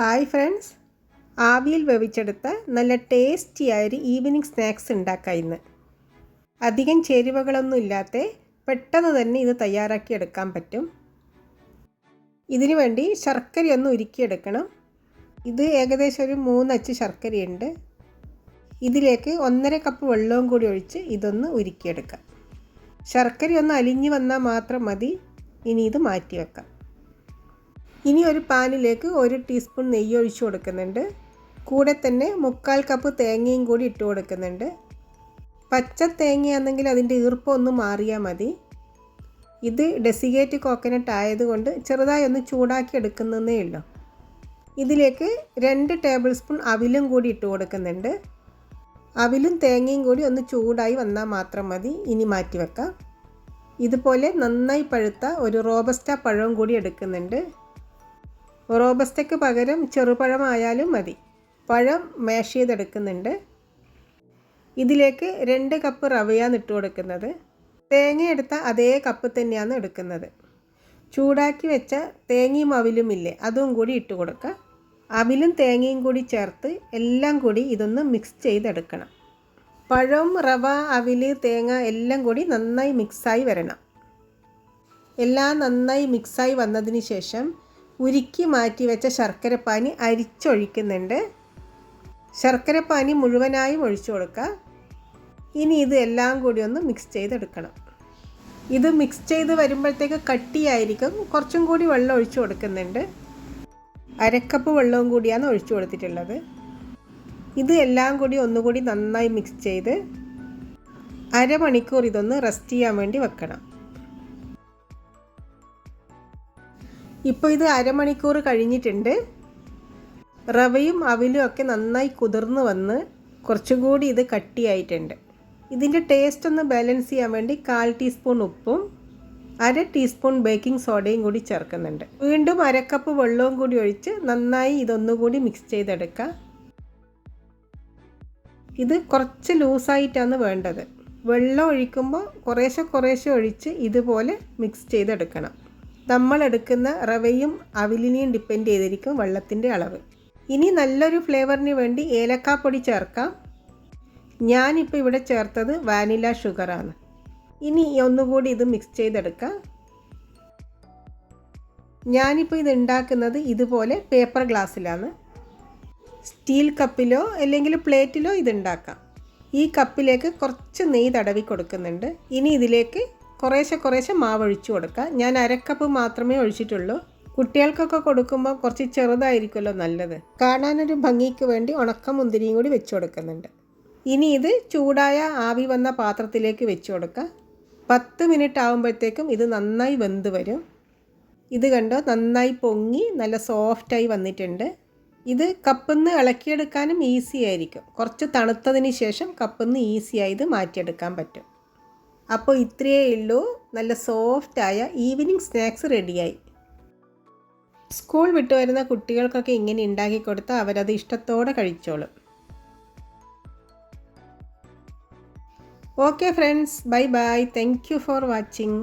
Hi friends. ആവിയിൽ വേവിച്ചെടുത്ത നല്ല ടേസ്റ്റിയായ ഒരു ഈവനിങ് സ്നാക്സ് ഉണ്ടാക്കാം ഇന്ന്. അധികം ചേരുവകളൊന്നും ഇല്ലാത്ത പെട്ടെന്ന് തന്നെ ഇത് തയ്യാറാക്കി എടുക്കാൻ പറ്റും. ഇതിനു വേണ്ടി ശർക്കരയൊന്ന് ഉരുക്കിയെടുക്കണം. ഇത് ഏകദേശം ഒരു മൂന്നച്ച് ശർക്കരയുണ്ട്. ഇതിലേക്ക് ഒന്നര കപ്പ് വെള്ളവും കൂടി ഒഴിച്ച് ഇതൊന്ന് ഉരുക്കിയെടുക്കാം. ശർക്കര ഒന്ന് അലിഞ്ഞു വന്നാൽ മാത്രം മതി. ഇനി ഇത് മാറ്റി വെക്കാം ഇനി ഒരു പാനിലേക്ക് ഒരു ടീസ്പൂൺ നെയ്യ് ഒഴിച്ചു കൊടുക്കുന്നുണ്ട്. കൂടെ തന്നെ മുക്കാൽ കപ്പ് തേങ്ങയും കൂടി ഇട്ട് കൊടുക്കുന്നുണ്ട്. പച്ച തേങ്ങയാണെങ്കിൽ അതിന്റെ ഈർപ്പം ഒന്ന് മാറിയാൽ മതി. ഇത് ഡെസിഗേറ്റ് കോക്കനട്ട് ആയതുകൊണ്ട് ചെറുതായി ഒന്ന് ചൂടാക്കി എടുക്കുന്നതേ ഉള്ളൂ. ഇതിലേക്ക് രണ്ട് ടേബിൾ സ്പൂൺ അവിലും കൂടി ഇട്ട് കൊടുക്കുന്നുണ്ട്. അവിലും തേങ്ങയും കൂടി ഒന്ന് ചൂടായി വന്നാൽ മാത്രം മതി. ഇനി മാറ്റി വെക്കാം. ഇതുപോലെ നന്നായി പഴുത്ത ഒരു റോബസ്റ്റ പഴവും കൂടി എടുക്കുന്നുണ്ട്. റോബസ്റ്റയ്ക്ക് പകരം ചെറുപഴമായാലും മതി. പഴം മാഷ് ചെയ്തെടുക്കുന്നുണ്ട്. ഇതിലേക്ക് രണ്ട് കപ്പ് റവയാണ് ഇട്ട് കൊടുക്കുന്നത്. തേങ്ങ എടുത്ത അതേ കപ്പ് തന്നെയാണ് എടുക്കുന്നത്. ചൂടാക്കി വെച്ച തേങ്ങയും അവിലും ഇല്ലേ അതും കൂടി ഇട്ട് കൊടുക്കുക. അവിലും തേങ്ങയും കൂടി ചേർത്ത് എല്ലാം കൂടി ഇതൊന്ന് മിക്സ് ചെയ്തെടുക്കണം. പഴം റവ അവിൽ തേങ്ങ എല്ലാം കൂടി നന്നായി മിക്സായി വരണം. എല്ലാം നന്നായി മിക്സായി വന്നതിന് ശേഷം ഉരുക്കി മാറ്റി വെച്ച ശർക്കരപ്പാനി അരിച്ചൊഴിക്കുന്നുണ്ട്. ശർക്കരപ്പാനി മുഴുവനായും ഒഴിച്ചു കൊടുക്കുക. ഇനി ഇത് എല്ലാം കൂടി ഒന്ന് മിക്സ് ചെയ്തെടുക്കണം. ഇത് മിക്സ് ചെയ്ത് വരുമ്പോഴത്തേക്ക് കട്ടിയായിരിക്കും. കുറച്ചും കൂടി വെള്ളം ഒഴിച്ചു കൊടുക്കുന്നുണ്ട്. അരക്കപ്പ് വെള്ളവും കൂടിയാണ് ഒഴിച്ചു കൊടുത്തിട്ടുള്ളത്. ഇത് എല്ലാം കൂടി ഒന്നുകൂടി നന്നായി മിക്സ് ചെയ്ത് അരമണിക്കൂർ ഇതൊന്ന് റെസ്റ്റ് ചെയ്യാൻ വേണ്ടി വെക്കണം. ഇപ്പോൾ ഇത് അരമണിക്കൂർ കഴിഞ്ഞിട്ടുണ്ട്. റവയും അവിലും ഒക്കെ നന്നായി കുതിർന്ന് വന്ന് കുറച്ചും കൂടി ഇത് കട്ടിയായിട്ടുണ്ട്. ഇതിന്റെ ടേസ്റ്റ് ഒന്ന് ബാലൻസ് ചെയ്യാൻ വേണ്ടി കാൽ ടീസ്പൂൺ ഉപ്പും അര ടീസ്പൂൺ ബേക്കിംഗ് സോഡയും കൂടി ചേർക്കുന്നുണ്ട്. വീണ്ടും അരക്കപ്പ് വെള്ളവും കൂടി ഒഴിച്ച് നന്നായി ഇതൊന്നുകൂടി മിക്സ് ചെയ്തെടുക്കുക ഇത് കുറച്ച് ലൂസായിട്ടാണ് വേണ്ടത്. വെള്ളം ഒഴിക്കുമ്പോൾ കുറേശ്ശെ കുറേശ്ശെ ഒഴിച്ച് ഇതുപോലെ മിക്സ് ചെയ്തെടുക്കണം. നമ്മൾ എടുക്കുന്ന റവയും അവിലിനെയും ഡിപ്പെൻഡ് ചെയ്തിരിക്കും വെള്ളത്തിന്റെ അളവ്. ഇനി നല്ലൊരു ഫ്ലേവറിന് വേണ്ടി ഏലക്കാപ്പൊടി ചേർക്കാം. ഞാനിപ്പോൾ ഇവിടെ ചേർത്തത് വാനില ഷുഗറാണ് ഇനി ഒന്നുകൂടി ഇത് മിക്സ് ചെയ്തെടുക്കാം. ഞാനിപ്പോൾ ഇത് ഉണ്ടാക്കുന്നത് ഇതുപോലെ പേപ്പർ ഗ്ലാസ്സിലാണ് സ്റ്റീൽ കപ്പിലോ അല്ലെങ്കിൽ പ്ലേറ്റിലോ ഇത് ഉണ്ടാക്കാം. ഈ കപ്പിലേക്ക് കുറച്ച് നെയ്യ് തടവി കൊടുക്കുന്നുണ്ട്. ഇനി ഇതിലേക്ക് കുറേശ്ശെ കുറേശ്ശെ മാവ് ഒഴിച്ചു കൊടുക്കുക. ഞാൻ അരക്കപ്പ് മാത്രമേ ഒഴിച്ചിട്ടുള്ളൂ. കുട്ടികൾക്കൊക്കെ കൊടുക്കുമ്പോൾ കുറച്ച് ചെറുതായിരിക്കുമല്ലോ നല്ലത്. കാണാനൊരു ഭംഗിക്ക് വേണ്ടി ഉണക്ക മുന്തിരിയും കൂടി വെച്ച് കൊടുക്കുന്നുണ്ട്. ഇനി ഇത് ചൂടായ ആവി വന്ന പാത്രത്തിലേക്ക് വെച്ച് കൊടുക്കുക. പത്ത് മിനിറ്റ് ആകുമ്പോഴത്തേക്കും ഇത് നന്നായി വെന്ത് വരും. ഇത് കണ്ടോ? നന്നായി പൊങ്ങി നല്ല സോഫ്റ്റായി വന്നിട്ടുണ്ട്. ഇത് കപ്പിന്ന് ഇളക്കിയെടുക്കാനും ഈസി ആയിരിക്കും. കുറച്ച് തണുത്തതിന് ശേഷം കപ്പിന്ന് ഈസിയായി ഇത് മാറ്റിയെടുക്കാൻ പറ്റും. അപ്പോൾ ഇത്രയേ ഉള്ളൂ. നല്ല സോഫ്റ്റായ ഈവനിങ് സ്നാക്സ് റെഡിയായി സ്കൂൾ വിട്ടു വരുന്ന കുട്ടികൾക്കൊക്കെ ഇങ്ങനെ ഉണ്ടാക്കി കൊടുത്താൽ അവരത് ഇഷ്ടത്തോടെ കഴിച്ചോളും. Okay friends bye bye thank you for watching